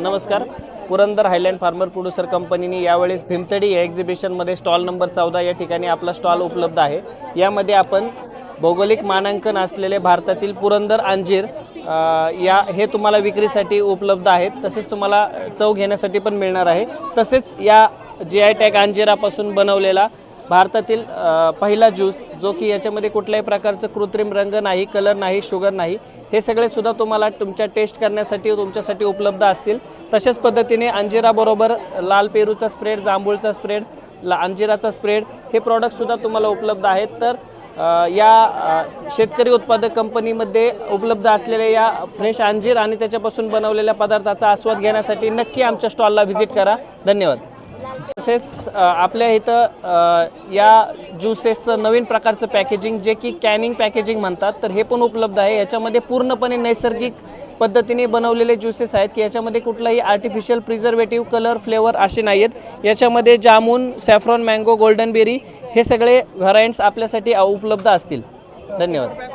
नमस्कार. Purandar Highland farmer producer कंपनीने यावेळेस भीमतडी या एक्झिबिशनमध्ये स्टॉल नंबर चौदा या ठिकाणी आपला स्टॉल उपलब्ध आहे. यामध्ये आपण भौगोलिक मानांकन असलेले भारतातील पुरंदर अंजीर या हे तुम्हाला विक्रीसाठी उपलब्ध आहेत. तसेच तुम्हाला चव घेण्यासाठी पण मिळणार आहे. तसेच या जी आय टॅग अंजिरापासून बनवलेला भारतातील पहिला ज्यूस जो की याच्यामध्ये कुठल्याही प्रकारचं कृत्रिम रंग नाही कलर नाही शुगर नाही हे सगळे सुद्धा तुम्हाला तुमच्या टेस्ट करण्यासाठी तुमच्यासाठी उपलब्ध असतील. तशाच पद्धतीने अंजिराबरोबर लाल पेरूचा स्प्रेड जांभूळचा स्प्रेड ला अंजिराचा स्प्रेड हे प्रॉडक्टसुद्धा तुम्हाला उपलब्ध आहेत. तर या शेतकरी उत्पादक कंपनीमध्ये उपलब्ध असलेल्या या फ्रेश अंजीर आणि त्याच्यापासून बनवलेल्या पदार्थाचा आस्वाद घेण्यासाठी नक्की आमच्या स्टॉलला व्हिजिट करा. धन्यवाद. तसेच आपल्या इथं या ज्युसेसचं नवीन प्रकारचं पॅकेजिंग जे की कॅनिंग पॅकेजिंग म्हणतात तर हे पण उपलब्ध आहे. याच्यामध्ये पूर्णपणे नैसर्गिक पद्धतीने बनवलेले ज्युसेस आहेत की याच्यामध्ये कुठलाही आर्टिफिशियल प्रिझर्वेटिव्ह कलर फ्लेवर असे नाही आहेत याच्यामध्ये jamun saffron mango golden berry हे सगळे व्हरायंट्स आपल्यासाठी उपलब्ध असतील. धन्यवाद.